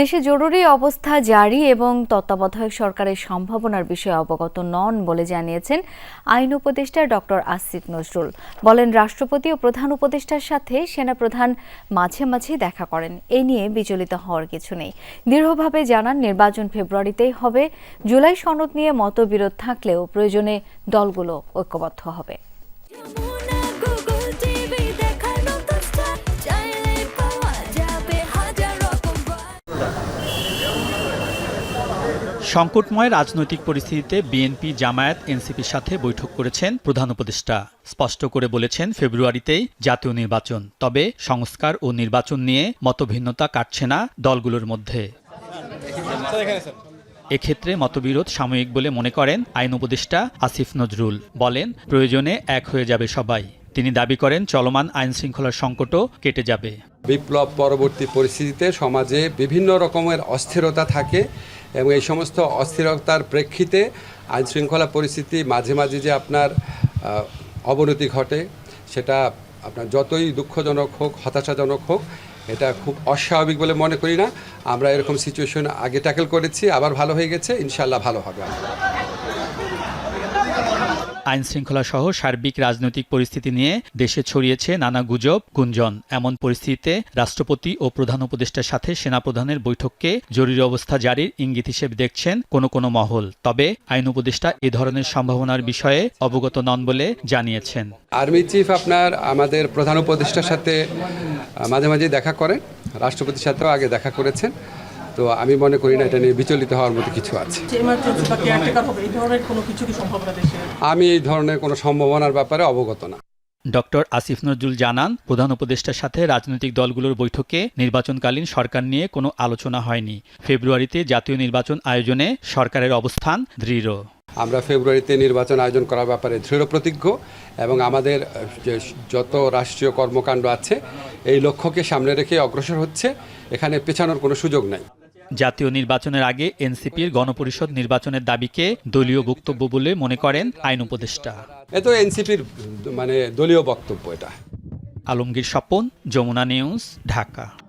দেশে জরুরি অবস্থা জারি এবং তত্ত্বাবধায়ক সরকারের সম্ভাবনার বিষয়ে অবগত নন বলে জানিয়েছেন আইন উপদেষ্টা ডক্টর আসিফ নজরুল। বলেন, রাষ্ট্রপতি ও প্রধান উপদেষ্টার সাথে সেনাপ্রধান মাঝে মাঝে দেখা করেন। এ নিয়ে বিচলিত হওয়ার কিছু নেই। দৃঢ়ভাবে জানান, নির্বাচন ফেব্রুয়ারিতেই হবে। জুলাই সনদ নিয়ে মতবিরোধ থাকলেও প্রয়োজনে দলগুলো ঐক্যবদ্ধ হবে। সংকটময় রাজনৈতিক পরিস্থিতিতে বিএনপি, জামায়াত, এনসিপির সাথে বৈঠক করেছেন প্রধান উপদেষ্টা। স্পষ্ট করে বলেছেন, ফেব্রুয়ারিতেই জাতীয় নির্বাচন। তবে সংস্কার ও নির্বাচন নিয়ে মতভিন্নতা কাটছে না দলগুলোর মধ্যে। এক্ষেত্রে মতবিরোধ সাময়িক বলে মনে করেন আইন উপদেষ্টা আসিফ নজরুল। বলেন, প্রয়োজনে এক হয়ে যাবে সবাই। তিনি দাবি করেন, চলমান আইন শৃঙ্খলার সংকটও কেটে যাবে। বিপ্লব পরবর্তী পরিস্থিতিতে সমাজে বিভিন্ন রকমের অস্থিরতা থাকে। এবং এই সমস্ত অস্থিরতার প্রেক্ষিতে আইনশৃঙ্খলা পরিস্থিতি মাঝে মাঝে যে আপনার অবনতি ঘটে, সেটা আপনার যতই দুঃখজনক হোক, হতাশাজনক হোক, এটা খুব অস্বাভাবিক বলে মনে করি না। আমরা এরকম সিচুয়েশন আগে ট্যাকেল করেছি, আবার ভালো হয়ে গেছে ইনশাল্লাহ ভালো হবে। আইন শৃঙ্খলা সহ সার্বিক রাজনৈতিক পরিস্থিতি নিয়ে দেশে ছড়িয়েছে নানা গুজব, গুঞ্জন। এমন পরিস্থিতিতে রাষ্ট্রপতি ও প্রধান উপদেষ্টার সাথে সেনাপ্রধানের বৈঠককে জরুরি অবস্থা জারির ইঙ্গিত হিসেবে দেখছেন কোনো কোনো মহল। তবে আইন উপদেষ্টা এ ধরনের সম্ভাবনার বিষয়ে অবগত নন বলে জানিয়েছেন। আর্মি চিফ আপনার আমাদের প্রধান উপদেষ্টার সাথে মাঝে মাঝে দেখা করেন। রাষ্ট্রপতির সাথেও আগে দেখা করেছেন। তো আমি মনে করি না এটা নিয়ে বিচলিত হওয়ার মতো কিছু আছে। আমি এই ধরনের কোনো সম্ভাবনার ব্যাপারে অবগত না। ডক্টর আসিফ নজরুল জানান প্রধান উপদেষ্টার সাথে রাজনৈতিক দলগুলোর বৈঠকে নির্বাচনকালীন সরকার নিয়ে কোনো আলোচনা হয়নি। ফেব্রুয়ারিতে জাতীয় নির্বাচন আয়োজনে সরকারের অবস্থান দৃঢ়। আমরা ফেব্রুয়ারিতে নির্বাচন আয়োজন করার ব্যাপারে দৃঢ় প্রতিজ্ঞ এবং আমাদের যে যত রাষ্ট্রীয় কর্মকাণ্ড আছে এই লক্ষ্যকে সামনে রেখে অগ্রসর হচ্ছে। এখানে পেছানোর কোনো সুযোগ নাই। জাতীয় নির্বাচনের আগে এনসিপির গণপরিষদ নির্বাচনের দাবিকে দলীয় বক্তব্য বলে মনে করেন আইন উপদেষ্টা। এ তো এনসিপির মানে দলীয় বক্তব্য এটা। আলমগীর স্বপন যমুনা নিউজ ঢাকা।